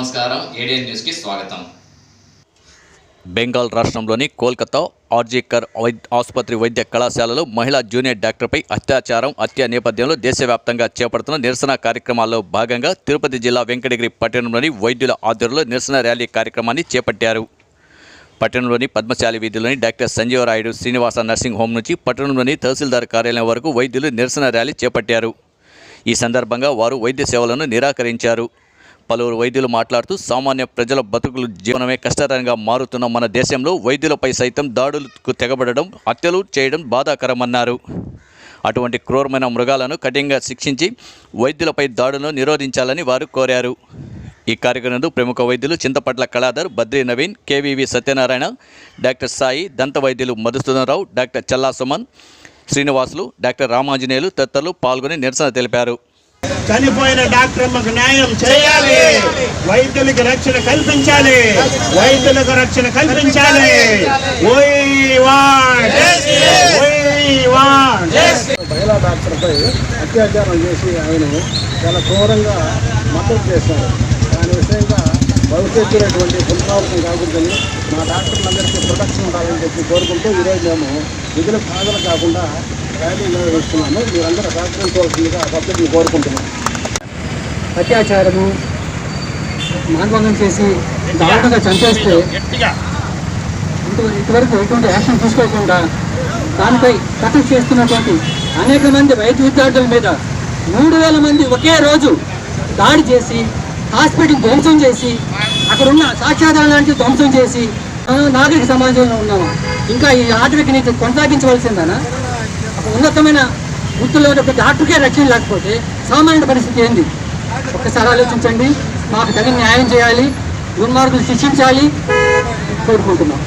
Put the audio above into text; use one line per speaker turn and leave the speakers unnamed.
నమస్కారం. ఏడియన్ న్యూస్కి స్వాగతం.
బెంగాల్ రాష్ట్రంలోని కోల్కతా ఆర్జీకర్ ఆసుపత్రి వైద్య కళాశాలలో మహిళా జూనియర్ డాక్టర్పై అత్యాచారం హత్య నేపథ్యంలో దేశవ్యాప్తంగా చేపడుతున్న నిరసన కార్యక్రమాల్లో భాగంగా తిరుపతి జిల్లా వెంకటగిరి పట్టణంలోని వైద్యుల ఆధ్వర్యంలో నిరసన ర్యాలీ కార్యక్రమాన్ని చేపట్టారు. పట్టణంలోని Padmashali వీధిలోని doctor Sanjeevarayudu Srinivasa nursing home నుంచి పట్టణంలోని తహసీల్దార్ కార్యాలయం వరకు వైద్యులు నిరసన ర్యాలీ చేపట్టారు. ఈ సందర్భంగా వారు వైద్య సేవలను నిరాకరించారు. పలువురు వైద్యులు మాట్లాడుతూ సామాన్య ప్రజల బతుకులు జీవనమే కష్టతరంగా మారుతున్న మన దేశంలో వైద్యులపై సైతం దాడులకు తెగబడడం హత్యలు చేయడం బాధాకరమన్నారు. అటువంటి క్రూరమైన మృగాలను కఠినంగా శిక్షించి వైద్యులపై దాడులను నిరోధించాలని వారు కోరారు. ఈ కార్యక్రమంలో ప్రముఖ వైద్యులు Chintapatla Kaladhar Badri Naveen K V V Satyanarayana doctor Sai దంత వైద్యులు మధుసూదనరావు డాక్టర్ చల్లా సుమన్ శ్రీనివాసులు డాక్టర్ రామాంజనేయులు తదితరులు పాల్గొని నిరసన తెలిపారు.
చనిపోయిన డాక్టర్ అమ్మకు న్యాయం చేయాలి. వైద్యులకి రక్షణ కల్పించాలి. వైద్యులకు రక్షణ కల్పించాలి. ఓయ్ ఓయ్
మహిళా డాక్టర్పై అత్యాచారం చేసి ఆయన చాలా క్రూరంగా మద్దతు చేశారు. దాని విషయంగా భవిష్యత్తున్నటువంటి పునరావృతం కాకూడదని మా డాక్టర్లందరికీ ప్రొటెక్షన్ ఉండాలని చెప్పి కోరుకుంటూ ఈరోజు మేము విధులకు హాజరు కాకుండా ర్యాలీ మీరందరూ సహకరించవలసిందిగా పద్ధతిని కోరుకుంటున్నాం
అత్యాచారము మానభంగం చేసి దారుణంగా చంపేస్తే ఇంత- ఇంతవరకు ఎటువంటి యాక్షన్ తీసుకోకుండా దానిపై కథ చేస్తున్నటువంటి అనేక మంది వైద్య విద్యార్థుల మీద మూడు వేల మంది ఒకే రోజు దాడి చేసి హాస్పిటల్ ధ్వంసం చేసి అక్కడ ఉన్న సాక్ష్యాధారం లాంటివి ధ్వంసం చేసి నాగరిక సమాజంలో ఉన్నాము ఇంకా ఈ ఆధునిక నీకు కొనసాగించవలసిందనా? ఉన్నతమైన వృత్తిలో ఒక డాక్టర్కే రక్షణ లేకపోతే సామాన్య పరిస్థితి ఏంది? ఒక్కసారి ఆలోచించండి. మాకు తగిన న్యాయం చేయాలి. దుర్మార్గులు శిక్షించాలి. కోరుకుంటున్నాం.